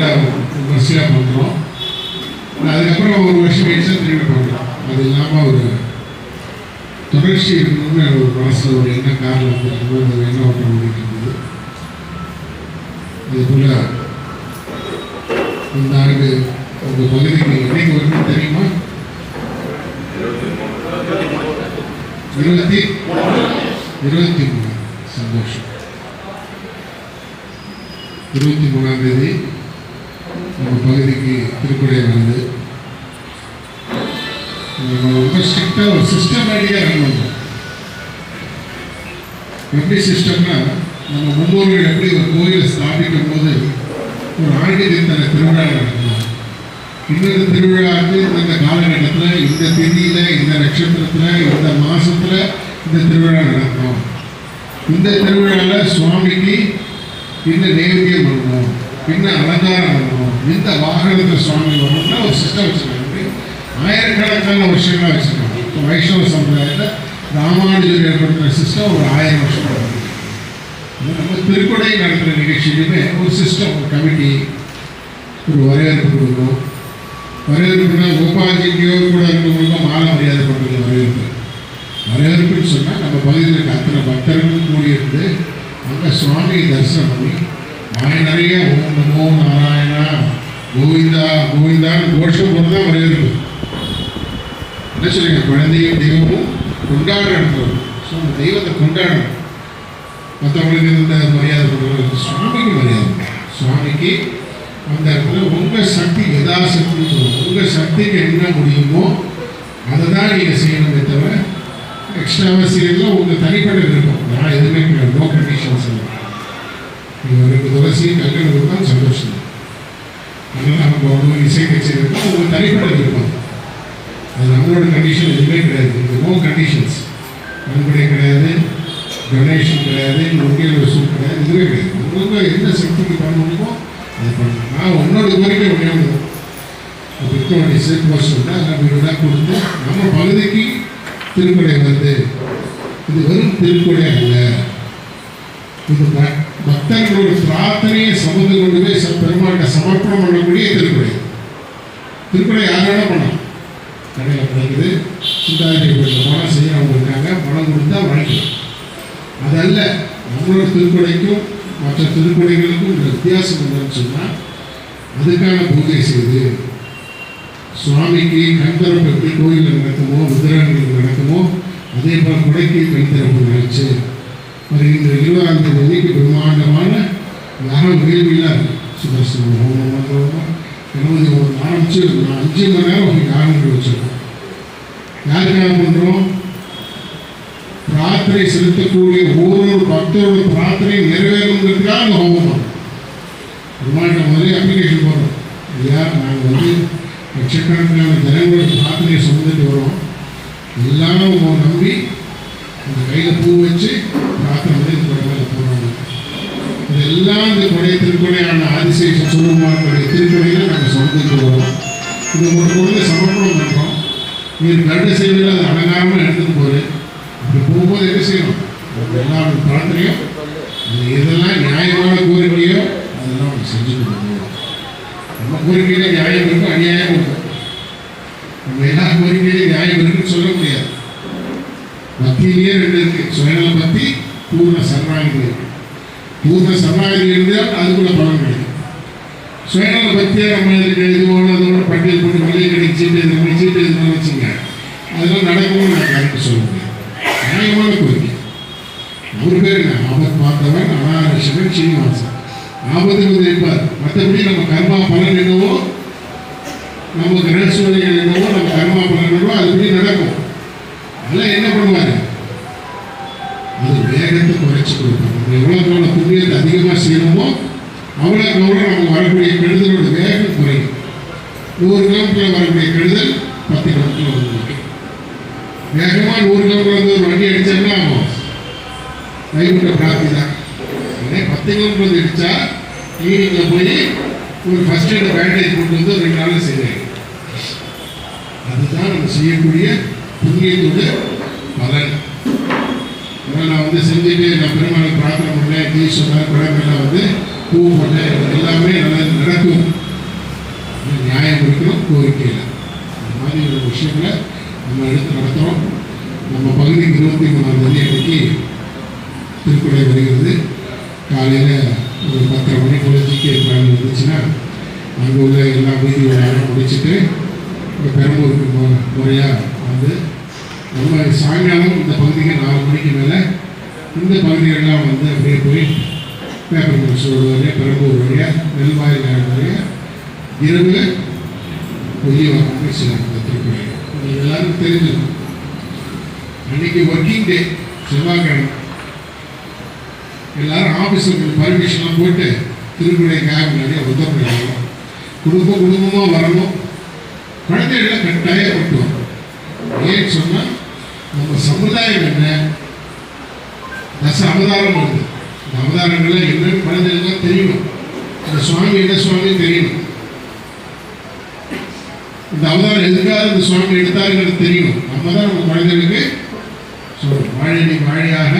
நல்லா வரிசையாக பண்ணுறோம் அதுக்கப்புறம் ஒரு வருஷம் கழிச்சா திரும்பி பண்ணுறோம் அது இல்லாமல் ஒரு தொடர்ச்சி இருக்கணும்னு ஒரு மனசில் ஒரு எண்ணம் காரில் வந்து அந்த எண்ணம் ஓட்டம் ஓடிட்டு இருந்தது அதுபோல் இந்த ஆண்டு உங்கள் பகுதிக்கு என்னைக்கு வரும்னு தெரியுமா? இருபத்தி இருபத்தி மூணு. சந்தோஷம். இருபத்தி மூணாம் தேதி ஒரு பகுதிக்கு திருக்குறை வருது நம்ம ரொம்ப ஸ்ட்ரிக்டாக ஒரு சிஸ்டமேட்டிக்காக ரன் பண்ணுறோம் எப்படி சிஸ்டம்னா நம்ம முன்னோர்கள் எப்படி ஒரு கோயிலை ஸ்தாபிக்கும் போது ஒரு ஆண்டித்தன திருவிழா நடக்கணும் இன்னொரு வந்து இந்த காலகட்டத்தில் இந்த திதியில் இந்த நட்சத்திரத்தில் இந்த மாதத்தில் இந்த திருவிழா நடக்கும். இந்த திருவிழாவில் சுவாமிக்கு இந்த நைவேத்தியம் பண்ணணும் பின்ன அலங்காரம் பண்ணணும்? இந்த வாகனத்தில் சுவாமி வரணும்னா ஒரு சிஸ்டம் வச்சுருக்காங்க ஆயிரக்கணக்கான வருஷங்களாக வச்சுருக்காங்க இப்போ வைஷ்ணவ சம்பிரதாயத்தில் ராமானுஜர் ஏற்படுத்துகிற சிஸ்டம் ஒரு ஆயிரம் வருஷம் நடக்குது. இது நம்ம திருக்குடை நடத்துகிற நிகழ்ச்சியிலுமே ஒரு சிஸ்டம் ஒரு கமிட்டி ஒரு வரவேற்பு கொடுக்கணும் வரவேற்புனா கோபாலஜிக்கோ கூட இருக்கிறவங்களுக்கும் மாலை மரியாதை பண்ணுறது வரவேற்பு வரவேற்புன்னு சொன்னால் நம்ம பகுதியில் இருக்க அத்தனை பக்தர்களும் கூடியிருந்து அங்கே சுவாமியை தரிசனம் பண்ணி வாய் நிறைய ஓம் நமோ நாராயணா. கோவிந்தா கோவிந்தான்னு கோஷம் போட்டு தான் வரவேற்பு. என்ன சொல்லுங்க குழந்தையும் தெய்வமும் கொண்டாடுற இடத்துல ஸோ அந்த தெய்வத்தை கொண்டாடணும். மற்றவங்களுக்கு இந்த மரியாதை பண்ணுறது சுவாமிக்கு மரியாதை சுவாமிக்கு அந்த இடத்துல உங்கள் சக்தி யதாசக்தி உங்கள் சக்திக்கு என்ன முடியுமோ அதை தான் நீங்கள் செய்யணுமே தவிர எக்ஸ்ட்ராவாக செய்யறதுல உங்கள் தனிப்பட்ட விருப்பம். நான் எதுவுமே நோ கண்டிஷன்ஸ் நீங்கள் ரெண்டு துளசி கல்யாணம் தான் சந்தோஷம் அதனால் நம்ம இசை கச்சேரி இருக்கோம் உங்கள் தனிப்பட்ட அது நம்மளோட கண்டிஷன் எதுவுமே கிடையாது இது நோ கண்டிஷன்ஸ் நன்கொடை கிடையாது டொனேஷன் கிடையாது ஒன்றியல் வசூல் கிடையாது இதுவே கிடையாது உங்களுக்கு எந்த சக்திக்கு பண்ண முடியுமோ பண்ணணும் நான் உன்னோட கோரிக்கை ஒன்றே ஒன்று நம்ம கொடுத்து நம்ம பகுதிக்கு திருக்குறை வந்து இது வெறும் திருக்குறை அல்ல. இது பக்தர்களோட பிரார்த்தனையை சமந்து கொண்டு போய் ச- பெருமாட்ட சமர்ப்பணம் பண்ணக்கூடிய திருக்குறை திருக்குறை யாரால பண்ணலாம்? கடையில் கிடைக்குது. சிந்தாதிரி மனம் பணம் செய்யறவங்க இருக்காங்க பணம் கொடுத்தா வாங்கிக்கலாம். அதல்ல நம்மளோட திருக்குறைக்கும் மற்ற திருக்குறைகளுக்கும் வித்தியாசம் என்னன்னு சொன்னால் அதுக்கான பூஜை செய்து சுவாமிக்கு கண்தரப்பட்டு கோயில் நடக்குமோ விக்கிரகங்களுக்கு நடக்குமோ அதே போல் குடைக்கு கண்தரப்பு நினைச்சு வருகின்ற இருபதாம் தேதி அன்னைக்கு பிரம்மாண்டமான யாரும் வேள்வியில் சுதர்சன ஹோமம் மந்திரமோ கணபதி ஆரம்பிச்சு அஞ்சு மணி நேரம் ஒரு யாகம் வச்சிருக்கோம். யாருக்காக பண்ணுறோம் பிரார்த்தனை செலுத்தக்கூடிய ஒவ்வொரு பக்தரோட பிரார்த்தனை நிறைவேறணுங்கிறதுக்காக அந்த ஹோமம் பண்ணுறோம். பெருமாள்கிட்ட முதலே அப்ளிகேஷன் போடுறோம். ஐயா நாங்கள் வந்து லட்சக்கணக்கான ஜனங்களோட பிரார்த்தனையை சுமந்துட்டு வரோம். எல்லாம் நம்பி அந்த கையில் பூ வச்சு பிரார்த்தனை வந்து இந்த மேலே போடுறாங்க இதெல்லாம் இந்த கொடை திருக்கொடையான ஆதிசேஷ சுருமாருடைய திருக்கொடையில் நாங்கள் சமர்ப்பித்து வரோம் இது ஒரு பொருளை சமர்ப்பணம் பண்ணுறோம் நீர் கருட செய்வதில் அது அலங்காரமாக எடுத்துட்டு போகிறேன் அப்படி போகும்போது என்ன செய்யணும்? எல்லா பிரார்த்தனையும் இதெல்லாம் நியாயமான கோரிக்கையோ அதெல்லாம் அவங்க செஞ்சு கொடுக்கணும் நம்ம கோரிக்கையில் நியாயம் இருக்கும் அநியாயம் இருக்கும். நம்ம எல்லா கோரிக்கையிலும் நியாயம் இருக்குன்னு சொல்ல முடியாது. பக்தியிலேயே ரெண்டு இருக்கு. சுயநல பக்தி பூர்ண சரணாகதி. இருக்கு பூர்ண சமாதி இருந்தால் அதுக்குள்ள பலன் கிடைக்கும். சுயநல பக்தியாக நம்ம இதுக்கு எழுதுவோம் அதோட பட்டியல் போட்டு வெளியே கிடைக்கு சீட்டு இது பண்ணி சீட்டு இது வச்சுங்க அதெல்லாம் நடக்கும்னு நான் கரெக்டாக சொல்ல நியாயமான கோரிக்கை. அவர் பேர் என்ன ஆபத் பார்த்தவன் அனாரசவன் சீனிவாசன். ஆபத்து இருப்பார் மற்றபடி நம்ம கர்மா பலன் என்னவோ நம்ம கிரக சூழ்நிலைகள் என்னவோ நம்ம கர்மா பலன் என்னவோ அதுபடி நடக்கும். அவ்வளோக்கு அவ்வளோ நமக்கு வரக்கூடிய கெடுதலோட வேகம் குறையும் நூறு கிலோமீட்டர் வரக்கூடிய கெடுதல் பத்து கிலோமீட்டர் வந்து வேகமாக நூறு கிலோமீட்டர் வந்து ஒரு வண்டி அடிச்சோம்னா ஆகும் வைகுண்ட பிராப்தி தான் பத்து கிலோமீட்டர் வந்து அடித்தா கிளினிக்கில் போய் ஒரு ஃபஸ்ட் எய்ட் பேண்டேஜ் கொண்டு வந்து ஒரு ரெண்டு நாளில் சரியாயிடும் அதுதான் நம்ம செய்யக்கூடிய புண்ணியத்தோட பலன் அதனால் நான் வந்து செஞ்சுட்டு நான் பெருமாளை பிரார்த்தனை பண்ணேன் டீ சொன்னார் குழம்பெல்லாம் வந்து பூ போட்டேன் எல்லாமே நல்லா நடக்கும். நியாயம் இருக்கணும் கோரிக்கையில். இந்த மாதிரி ஒரு விஷயங்களை நம்ம எடுத்து நடத்துகிறோம் நம்ம பகுதிக்கு இருபத்தி மூணாம் தேதி அன்னைக்கு திருக்குறை வருகிறது. காலையில் ஒரு பத்தரை மணி ஜிகே பிளான் வந்துச்சுன்னா அங்கே உள்ள எல்லா வீதியோட விழாவும் முடிச்சுட்டு இங்கே பெரம்பூருக்கு முறையாக வந்து நம்ம சாயங்காலம் இந்த பகுதிக்கு நாலு மணிக்கு மேலே இந்த பகுதிகளெல்லாம் வந்து அப்படியே போய் பேப்பர் மில்ஸ் ரோடு வழியாக பெரம்பூர் வழியாக நெல்வாயில் நகர் வழியாக இரவு பொய்ய போய் சேரும் இந்த திருக்குறை நீங்கள் எல்லாரும் தெரிஞ்சிருக்கும் அன்னைக்கு ஒர்க்கிங் டே செவ்வாய்க்கிழமை. எல்லாரும் ஆஃபீஸுக்கு பர்மிஷன்லாம் போட்டு திருக்குறை நிறைய உதவுறாங்க குடும்பம் குடும்பமாக வரணும். குழந்தைகளை கட்டாயம் கொண்டு வரணும் ஏன்னு சொன்னால் நம்ம சமுதாயம் என்ன? தச அவதாரம் வந்து இந்த அவதாரங்களை என்னன்னு குழந்தைகளுக்கு தெரியணும் இந்த சுவாமி என்ன சுவாமி தெரியணும் இந்த அவதாரம் எதுக்காக இந்த சுவாமி எடுத்தாருங்கிறது தெரியணும் நம்ம தான் நம்ம குழந்தைகளுக்கு சொல்லணும் வாழினி வாழியாக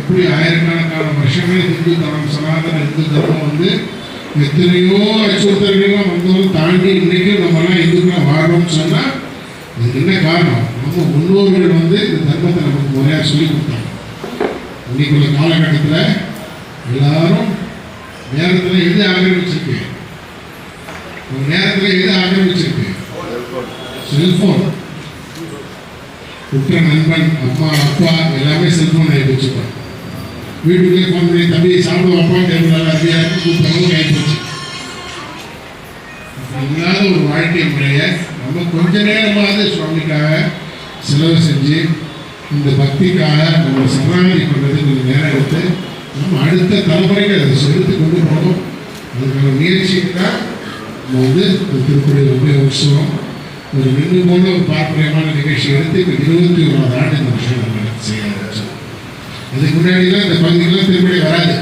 எப்படி ஆயிரக்கணக்கான வருஷங்கள் இந்து தர்மம் சனாதன இந்து தர்மம் வந்து எத்தனையோ அச்சுறுத்தல்கள்லாம் வந்தாலும் தாண்டி இன்னைக்கும் நம்மலாம் இந்துக்களாக வாழணும்னு சொன்னால் இதுக்கு என்ன காரணம்? நம்ம முன்னோர்கள் வந்து இந்த தர்மத்தை நமக்கு முறையாக சொல்லி கொடுத்தாங்க. இன்னைக்குள்ள காலகட்டத்தில் எல்லாரும் நேரத்தில் எது ஆக்கிரமிச்சிருக்கு ஒரு நேரத்தில் எது ஆக்கிரமிச்சிருக்கு செல்போன். குற்ற நண்பன் அம்மா அப்பா எல்லாமே செல்போன் ஆகி வச்சுப்பாங்க வீட்டுக்கே ஃபோன் பண்ணி தம்பி சாப்பிட அப்பா டேபிள் நல்லா இருக்கியா கூப்பிட்டவங்க ஆகி போச்சு. இல்லாத ஒரு வாழ்க்கை முறையை நம்ம கொஞ்ச நேரமாவது சுவாமிக்காக செலவு செஞ்சு இந்த பக்திக்காக நம்ம சரணாகதி பண்ணுறது கொஞ்சம் நேரம் எடுத்து நம்ம அடுத்த தலைமுறைக்கு அதை செலுத்தி கொண்டு போகணும். அதுக்கான முயற்சிக்கு தான் நம்ம வந்து இந்த திருக்குறள் ரொம்ப உற்சவம் ஒரு நின்று போல ஒரு பாரம்பரியமான நிகழ்ச்சி எடுத்து இப்போ இருபத்தி ஒன்றாவது ஆண்டு இந்த விஷயம் நம்ம செய்ய ஆரம்பிச்சோம். அதுக்கு முன்னாடிலாம் இந்த பகுதியெல்லாம் திருப்பதி வராது.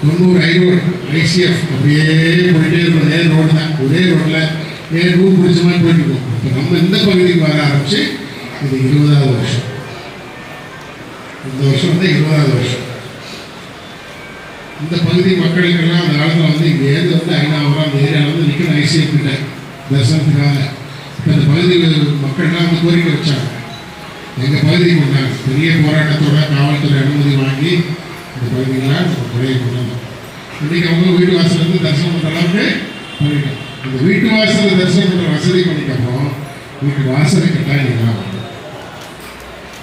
தொண்ணூறு ஐநூறு ஐசிஎஃப் அப்படியே போயிட்டே இருக்கும் நேர் ரோடு தான்? ஒரே ரோட்டில் நேர் ரூ பிடிச்ச மாதிரி போயிட்டு இருக்கோம் இப்போ நம்ம இந்த பகுதிக்கு வர ஆரம்பிச்சு இது இருபதாவது வருஷம் இந்த வருஷம் வந்து இருபதாவது வருஷம் இந்த பகுதி மக்களுக்கெல்லாம் அந்த காலத்தில் வந்து இங்கே வந்து ஐநாவரம் அந்த ஏரியாவில் வந்து நிற்கணும் ஐசிஎஃப் கிட்ட தரிசனத்துக்காக இப்போ இந்த பகுதி மக்கள்லாம் வந்து கோரிக்கை வச்சாங்க எங்கள் பகுதிக்கு கொண்டாங்க பெரிய போராட்டத்தோட காவல்துறை அனுமதி வாங்கி இந்த பகுதியெல்லாம் நம்ம குறைய கொண்டாங்க இன்றைக்கி அவங்க வீட்டு வாசல் வந்து தரிசனம் பண்ணுற அளவுக்கு பண்ணிட்டோம் இந்த வீட்டு வாசலில் தரிசனம் பண்ணுற வசதி பண்ணிட்டப்போ வீட்டு வாசலை கட்டாயம்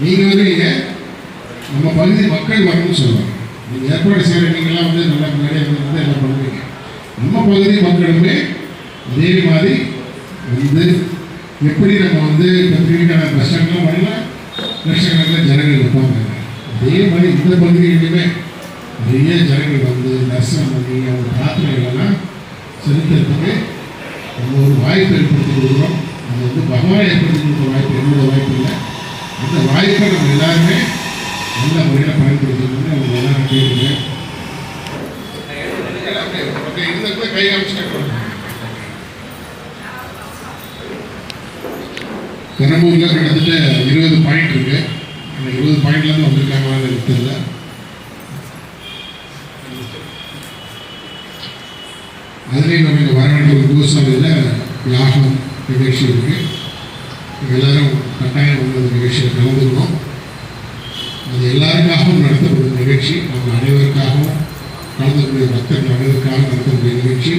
நீங்கள் வருவீங்க நம்ம பகுதி மக்கள் வரணும்னு சொல்லுவாங்க. நீங்கள் ஏற்பாடு செய்கிற நீங்களாம் வந்து நல்லா முன்னாடியே வந்து வந்து எல்லாம் பண்ணுவீங்க. நம்ம பகுதி மக்களுமே அதே மாதிரி வந்து எப்படி நம்ம வந்து பத்திரிகைக்கான பஸ் ஸ்டாண்ட்லாம் வரலாம் லட்சக்கணக்கில் ஜனங்கள் இருப்பாங்க. அதே மாதிரி இந்த பகுதிகளிலுமே நிறைய ஜனங்கள் வந்து தரிசனம் பண்ணி அவங்க பிரார்த்தனைகளெல்லாம் செலுத்துறதுக்கு நம்ம ஒரு வாய்ப்பு ஏற்படுத்தி கொடுக்குறோம். நம்ம வந்து பகவான் ஏற்படுத்தி கொடுக்குற வாய்ப்பு என்னோட வாய்ப்பு இல்லை. அந்த வாய்ப்பை நம்ம எல்லாருமே நல்ல முறையில் பயன்படுத்தணும்னு அவங்க எல்லாரும் கேட்குறேன் கை காமிச்சுட்டு பெரம்பூரில் கிட்டத்தட்ட இருபது பாயிண்ட் இருக்கு. அந்த இருபது பாயிண்ட்லேருந்து வந்திருக்காங்களான்னு எனக்கு தெரியல. அதுலேயும் நம்ம இங்கே வர வேண்டிய ஒரு கோசாலையில் யாகம் நிகழ்ச்சி இருக்கு. எல்லாரும் கட்டாயம் வந்து அந்த நிகழ்ச்சியில் கலந்துக்கணும். அது எல்லாருக்காகவும் நடத்தக்கூடிய நிகழ்ச்சி. நம்ம அனைவருக்காகவும் கலந்துக்கூடிய பக்தர்கள் அனைவருக்காக நடத்தக்கூடிய நிகழ்ச்சி.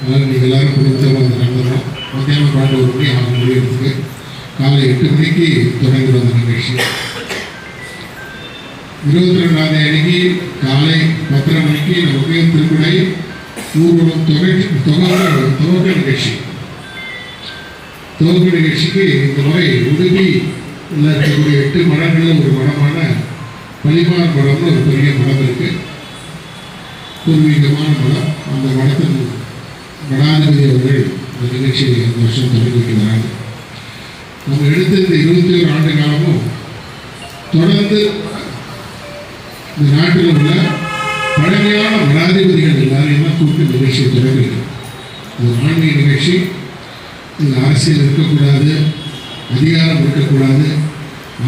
அதனால் நீங்கள் எல்லாரும் குடும்பத்தோடு வந்து நடந்துடும் மத்தியானம் பன்னெண்டு ஒரு மணி ஆறு மணி இருக்குது காலை எட்டு மணிக்கு தொடங்கி அந்த நிகழ்ச்சி. இருபத்தி ரெண்டாம் தேதிக்கு காலை பத்தரை மணிக்கு நமக்கு திருக்குடை ஊர்வலம் தொகை தொகை துவக்க நிகழ்ச்சி. தோல்வி நிகழ்ச்சிக்கு இந்த முறை உடுப்பி இருக்கக்கூடிய எட்டு மடங்களில் ஒரு மரமான பலிமார் மடம்னு ஒரு பெரிய மரம் இருக்கு. பூர்வீகமான மரம். அந்த மடத்தின் மடாதிபதி அவர்கள் இந்த நிகழ்ச்சியை இந்த வருஷம் தொடங்கி வைக்கிறாங்க நம்ம எடுத்த இந்த இருபத்தி ஒரு ஆண்டு காலமும் தொடர்ந்து இந்த நாட்டில் உள்ள பழமையான மனாதிபதிகள் எல்லாரையும் தான் கூப்பிட்டு நிகழ்ச்சியை தொடங்குகிறோம் இந்த ஆன்மீக நிகழ்ச்சி இது அரசியல் இருக்கக்கூடாது அதிகாரம் இருக்கக்கூடாது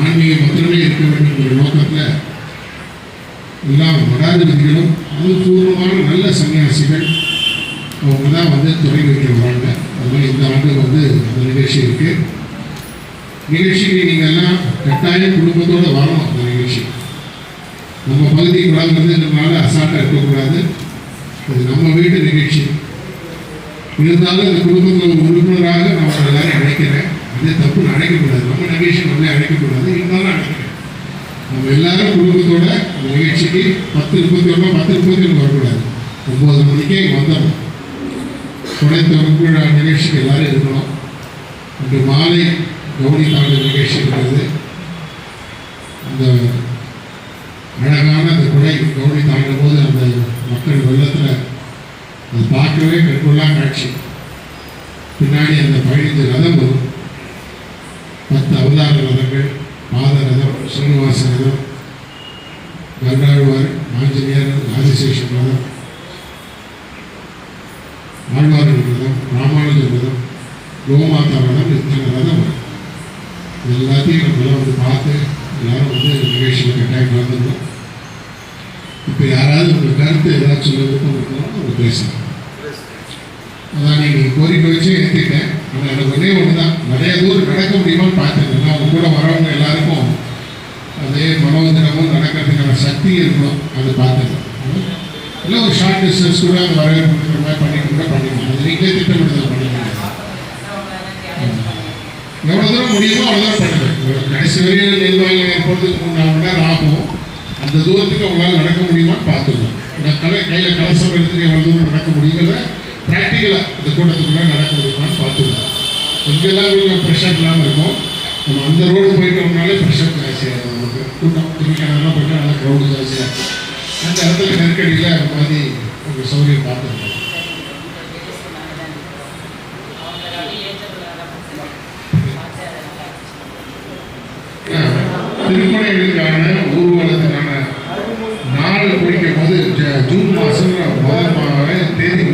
ஆன்மீகம் மட்டுமே இருக்க வேண்டும் என்ற நோக்கத்தில் எல்லா மடாதிபதிகளும் அனுபூர்வமான நல்ல சன்னியாசிகள் அவங்க தான் வந்து துறை வைக்க வராங்க. அதனால் இந்த ஆண்டு வந்து அந்த நிகழ்ச்சி இருக்குது நிகழ்ச்சிக்கு நீங்கள் எல்லாம் கட்டாயம் குடும்பத்தோடு வரணும் அந்த நிகழ்ச்சி. நம்ம பகுதி வளர்ந்ததுனால அசால்ட்டாக இருக்கக்கூடாது. இது நம்ம வீட்டு நிகழ்ச்சி. இருந்தாலும் இந்த குடும்பத்தில் உறுப்பினராக நான் எல்லாரும் அழைக்கிறேன் அதே தப்பு அழைக்கக்கூடாது. நம்ம நிகழ்ச்சி வந்து அழைக்கக்கூடாது. இருந்தாலும் அழைக்கிறேன் நம்ம எல்லாரும் குடும்பத்தோட நிகழ்ச்சிக்கு பத்து முப்பத்தி ஒன்று பத்து முப்பத்தி ஒன்று வரக்கூடாது. ஒம்பது மணிக்கே இங்கே துணை தொகுப்பு நிகழ்ச்சிக்கு எல்லாரும் இருக்கணும். இன்று மாலை கௌரி தாண்ட நிகழ்ச்சி இருக்கிறது. அந்த அழகான அந்த குடை கௌரி தாண்டும் போது அந்த மக்கள் வெள்ளத்தில் அது பார்க்கவே கண்கொள்ளா காட்சி பின்னாடி அந்த பதினைந்து ரதம் வரும் பத்து அவதார ரதங்கள் பாத ரதம் சீனிவாச ரதம் கருடாழ்வார் ஆஞ்சநேயர் ராஜசேஷன் ரதம் ஆழ்வார்கள் ரதம் ராமானுஜர் ரதம் கோமாதா ரதம் இத்தனை ரதம். வரும் இது எல்லாத்தையும் நம்மளாம் வந்து பார்த்து எல்லாரும் வந்து நிகழ்ச்சியில் கட்டாயம் கலந்துருந்தோம் இப்போ யாராவது உங்கள் கருத்து ஏதாச்சும் சொல்லுறதுக்கும் இருக்கணும் அவங்க பேசலாம். அதான் நீங்கள் கோரிக்கை வச்சு எடுத்துக்கிட்டேன். ஆனால் எனக்கு ஒரே ஒன்று தான் நிறைய தூரம் நடக்க முடியுமான்னு பார்த்தேன். ஏன்னா அவங்க கூட வரவங்க எல்லாருக்கும் அதே மனோதனமும் நடக்கிறதுக்கான சக்தி இருக்கணும் அது பார்த்தேன். இல்லை ஒரு ஷார்ட் டிஸ்டன்ஸ் கூட அந்த வரவேற்பு மாதிரி பண்ணிட்டு கூட பண்ணிக்கலாம். அது நீங்களே திட்டமிடுதல் பண்ணிக்கலாம். எவ்வளோ தூரம் முடியுமோ அவ்வளோ தூரம் பண்ணுவேன் கடைசி வரையில் நிர்வாகிகள் ஏற்படுறதுக்கு மூணு நாலு மணி நேரம் ஆகும் அந்த தூரத்துக்கு உங்களால் நடக்க முடியுமான்னு பார்த்துக்கலாம். இந்த கலை கையில் கலசம் எடுத்துட்டு எவ்வளோ தூரம் நடக்க முடியுங்கிறத ப்ராக்டிக்கலாக இந்த கூட்டத்துக்குள்ளே நடக்க முடியுமான்னு பார்த்துக்கலாம் எங்கெல்லாம் கொஞ்சம் ப்ரெஷர் இல்லாமல் இருக்கும் நம்ம அந்த ரோடு போயிட்டோம்னாலே ப்ரெஷர் ஜாஸ்தியாகும் நமக்கு. கூட்டம் திரும்பிக்கானெல்லாம் போயிட்டு நல்லா க்ரௌடு ஜாஸ்தியாக அந்த இடத்துல நெருக்கடியில் அந்த மாதிரி ஒரு சௌகரியம் பார்த்துருக்கோம் திருமணங்களுக்கான ஊர்வலத்துக்கான நாள் குறிக்கும் போது ஜூன் மாதம் முதல் மாத தேதி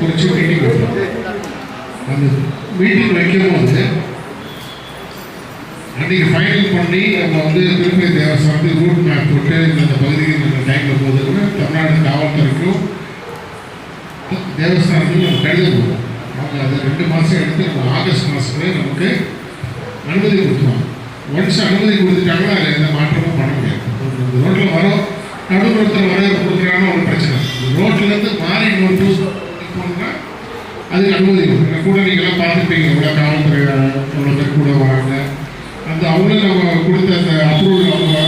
குறித்து மீட்டிங் வைப்போம் அந்த மீட்டிங் வைக்கும் வந்து அன்றைக்கி ஃபைனல் பண்ணி நம்ம வந்து திருப்பதி தேவஸ்தானத்துக்கு ரூட் மேப் போட்டு இந்த பகுதியில் நம்ம டைமில் போது கூட தமிழ்நாடு காவல்துறைக்கும் தேவஸ்தானத்துக்கு நம்ம கடிதம் போடுவோம் அவங்க அதை ரெண்டு மாதம் எடுத்து நம்ம ஆகஸ்ட் மாதத்துலேயே நமக்கு அனுமதி கொடுத்துருவாங்க ஒன்ஸ் அனுமதி கொடுத்துட்டாங்கன்னா அதில் எந்த மாற்றமும் பண்ண முடியாது இந்த ரோட்டில் வரோம் நடுப்புறத்தில் வர கொடுக்குறாங்கன்னா ஒரு பிரச்சனை இந்த ரோட்லேருந்து மாறி இன்னொரு டூஸ் போகணும்னா அதுக்கு அனுமதி கொடுக்குறேன் கூட நீங்களாம் எவ்வளோ காவல்துறை எவ்வளோ கூட வராங்க. அந்த அவங்களும் நம்ம கொடுத்த அந்த அப்ரூவல் அவங்க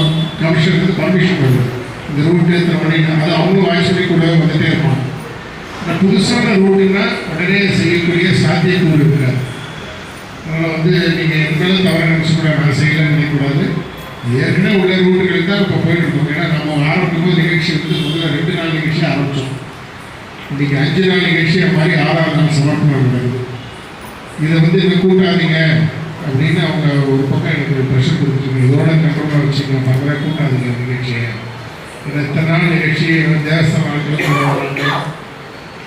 கமிஷனுக்கு பர்மிஷன் வருது இந்த ரூட்டு இத்தனை மணி அது அவங்களும் வாய் சொல்லி கூட வந்துகிட்டே இருப்பாங்க. ஆனால் புதுசான ரூட்டுன்னா உடனே செய்யக்கூடிய சாத்தியக்கூறு இருக்காது அதனால் வந்து நீங்கள் எப்படி தவறு நினச்சக்கூடாது நான் செய்யலைன்னு நினைக்கக்கூடாது. ஏற்கனவே உள்ள ரூட்டுகளுக்கு தான் இப்போ போயிட்டு இருக்கோம். ஏன்னா நம்ம ஆரம்பிக்கும் போது நிகழ்ச்சி வந்து முதல்ல ரெண்டு நாள் நிகழ்ச்சி ஆரம்பித்தோம் இன்றைக்கி அஞ்சு நாள் நிகழ்ச்சி மாதிரி ஆறாவது நாள் சமர்ப்பணம் நடக்குது. இதை வந்து இன்னும் கூட்டாதீங்க அப்படின்னு அவங்க ஒரு பக்கம் எனக்கு ப்ரெஷர் கொடுத்துருங்க இதோட கண்ட்ரோலாக வச்சுங்க பரவாயில்ல கூட்டாதீங்க நிகழ்ச்சியை. ஏன்னா இத்தனை நாள் நிகழ்ச்சி தேவஸ்தான ஆட்கள் கூட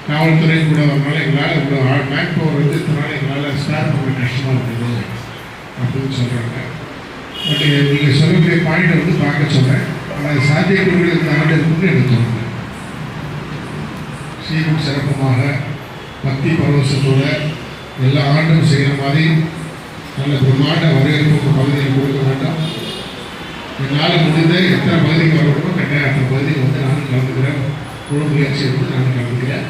காவல்துறை கூட வரனால எங்களால் இவ்வளோ மேன் பவர் வந்து இத்தனை நாள் எங்களால் ஸ்பேர் பண்ண கஷ்டமாக இருக்குது அப்படின்னு சொல்கிறாங்க பட் நீங்கள் சொல்லக்கூடிய பாயிண்ட்டை வந்து பார்க்க சொல்கிறேன் ஆனால் சாத்தியக்கூடிய இந்த ஆண்டு இருக்குன்னு எனக்கு தோணுது. சீரும் சிறப்புமாக பக்தி பரவசத்தோட எல்லா ஆண்டும் செய்கிற மாதிரி நல்ல பிரமாண்ட வரவேற்பு பகுதியில் கொடுக்க வேண்டும். என்னால் முடிந்த எத்தனை பகுதிக்கு வரணுமோ கட்டாயம் அத்தனை பகுதிக்கு வந்து நானும் கலந்துக்கிறேன். குழு முயற்சி எடுத்து நானும் கலந்துக்கிறேன்.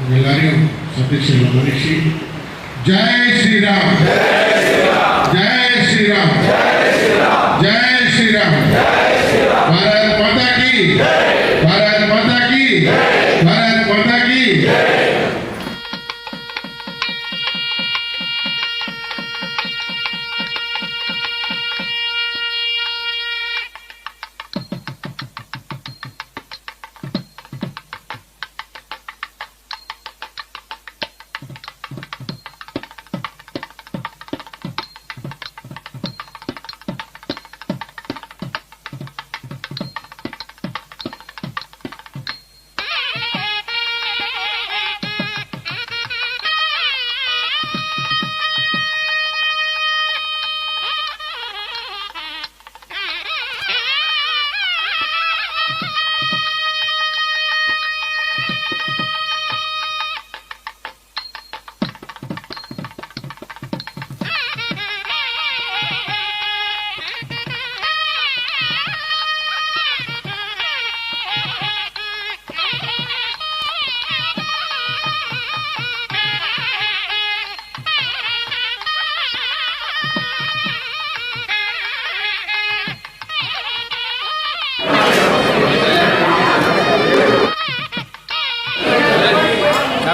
உங்கள் எல்லாரையும் சந்திச்சு மகிழ்ச்சி. ஜெய் ஸ்ரீராம். ஜெய் ஸ்ரீராம். ஜெய் ஸ்ரீராம். பாரத் மாதா கி. பாரத் மாதா கி. பாரத் மாதா கி.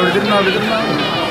அப்படி திரும்ப அப்படி திரும்ப